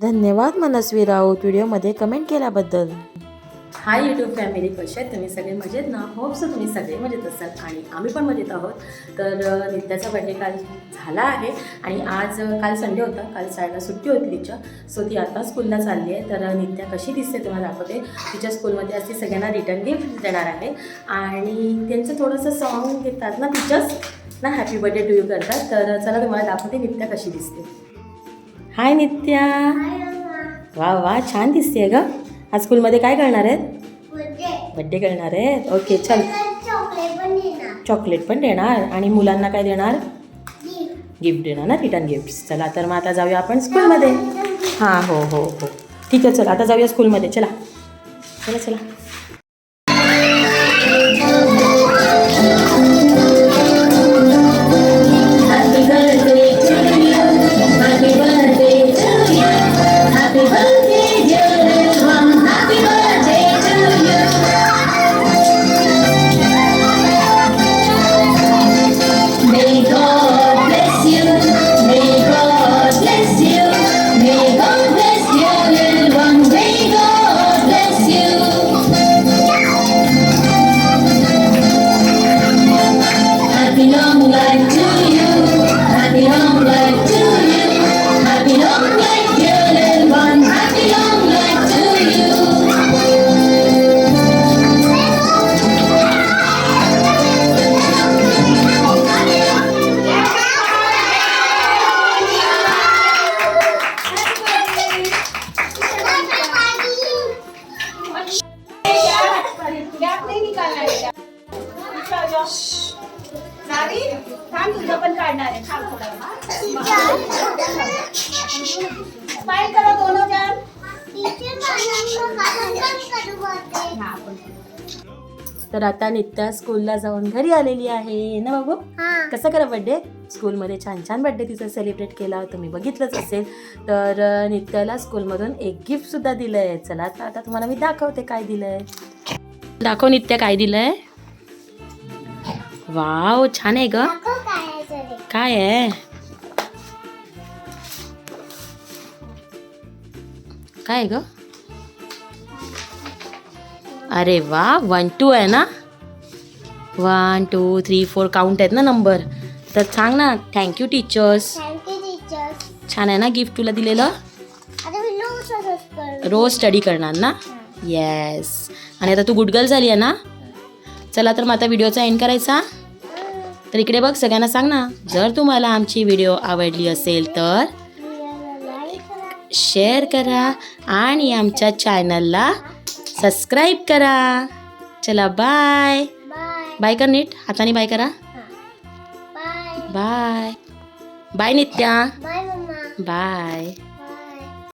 धन्यवाद मनस्वी राऊत व्हिडिओमध्ये कमेंट केल्याबद्दल. हाय यूट्यूब फॅमिली कसे आहेत? तुम्ही सगळे मजेत ना? होप्स तुम्ही सगळे मजेत असाल आणि आम्ही पण मजेत आहोत. तर नित्याचा बड्डे काल झाला आहे आणि आज काल संडे होता. काल शाळेला सुट्टी होती तिच्या. सो ती आता स्कूलला चालली आहे. तर नित्या कशी दिसते तुम्हाला दाखवते. तिच्या स्कूलमध्ये आज ती सगळ्यांना रिटर्न गिफ्ट देणार आहे. आणि त्यांचं थोडंसं सॉन्ग घेतात ना तिच्याच ना हॅपी बर्थडे टू यू करतात. तर चला तुम्हाला दाखवते नित्या कशी दिसते. हाय नित्या वा वा छान दिसते ग. आज स्कूलमध्ये काय करणार आहेत? बड्डे करणार आहेत. ओके चल. चॉकलेट पण देणार. आणि मुलांना काय देणार? गिफ्ट देणार ना रिटर्न गिफ्ट चला तर मग आता जाऊया आपण स्कूलमध्ये हां हो हो हो. ठीक आहे चला आता जाऊया स्कूलमध्ये चला. चला चला. नारी थांब तुझं पण काढणार आहे. थांब थोडा. स्माईल करा दोन जण. तर आता नित्या स्कूलला जाऊन घरी आलेली आहे. ना बाबू? कसं करा बड्डे स्कूलमध्ये छान छान बड्डे तिचा सेलिब्रेट केला तुम्ही बघितलंच असेल. तर नित्याला स्कूलमधून एक गिफ्टसुद्धा दिलं आहे चला आता आता तुम्हाला मी दाखवते काय दिलं आहे दाखव नित्या काय दिलं आहे वाव छान आहे ग. काय आहे काय आहे? ग? अरे वा वन टू आहे ना? One two three four count आहेत ना नंबर तर सांग ना थँक्यू टीचर्स छान आहे ना गिफ्ट तुला दिलेलं? रोज स्टडी करणार ना? येस आणि आता तू गुड गर्ल झाली आहे ना? चला तर मग आता व्हिडिओचा एंड करायचा. तर इकडे बघ सगळ्यांना सांग ना जर तुम्हाला आमची व्हिडिओ आवडली असेल तर शेअर करा आणि आमच्या चॅनलला सबस्क्राईब करा. चला बाय बाय कर नीट. हाताने बाय करा. बाय बाय नित्या. बाय